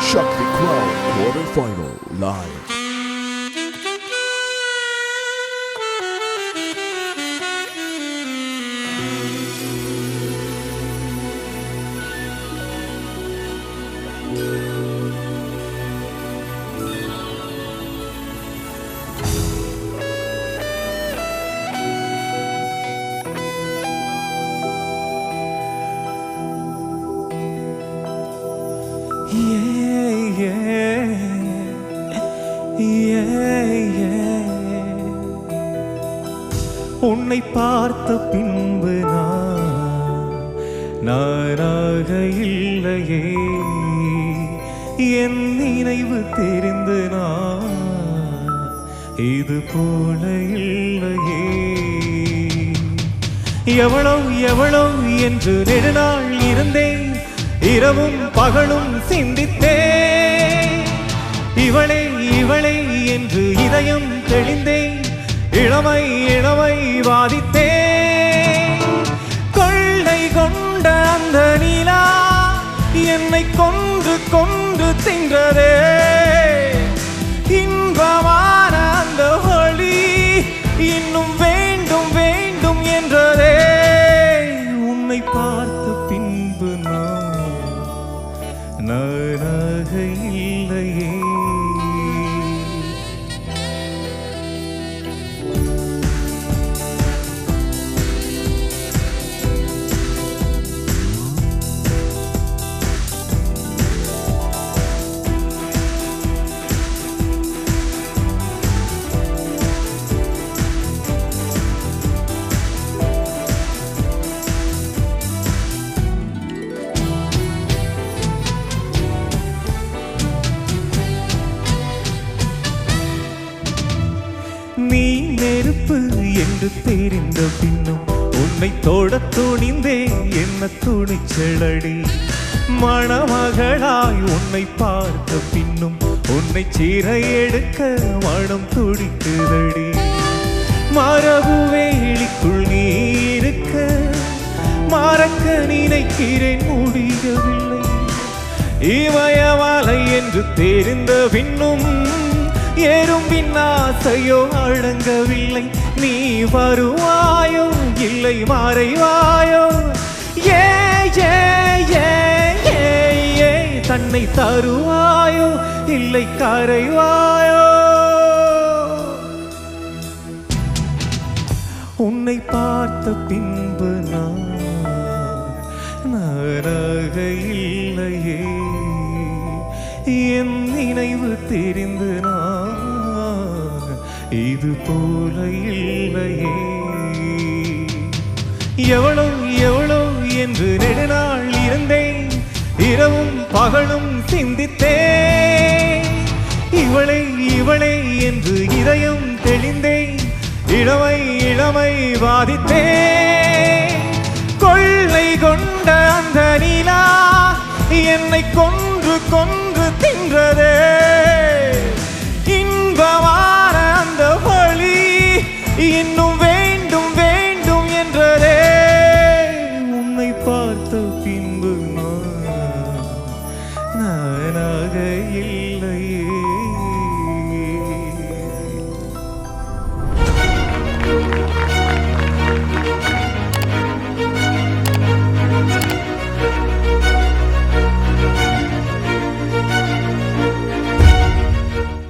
Shakti Crown quarterfinal live. உன்னை பார்த்த பின்பு நான் நானாக இல்லையே. என் நினைவு தெரிந்து நான் இது போல இல்லையே. எவ்வளவு எவ்வளவு என்று நெடுநாள் இருந்தேன். இரவும் பகலும் சிந்தித்தே இவளை இவளை என்று இதயம் தெளிந்தேன். இளமை இளமை வாதித்தே கொள்ளை கொண்ட அந்த நிலா என்னை கொன்று கொன்று தின்றதே. இன்பமான அந்த ஒளி இன்னும் வே நானாக இல்லையே. என்று தெரிந்த பின்னும் உன்னை தோட துணிந்தே என்ன துணிச்சலடி. மணமகளாய் உன்னை பார்த்த பின்னும் உன்னை சீர எடுக்க மனம் துடிக்குதடி. மரபு வேலிக்குள் நீ இருக்க மறக்க நினைக்கிறேன் முடியவில்லை. இமயமலை என்று தெரிந்த பின்னும் எறும்பின் ஆசையோ அடங்கவில்லை. நீ வருவாயோ? இல்லை மறைவாயோ? ஏ ஏ ஏ ஏ தன்னை தருவாயோ? இல்லை கரைவாயோ? உன்னை பார்த்த பின்பு நான் இல்லையே. என் நினைவு தெரிந்து நான் இது போல இல்லையே. எவ்வளோ எவ்வளோ என்று நெடுநாள் இருந்தேன். இரவும் பகலும் சிந்தித்தேன். இவளை இவளை என்று இதயம் தெளிந்தேன். இளமை இளமை வாதித்தேன்.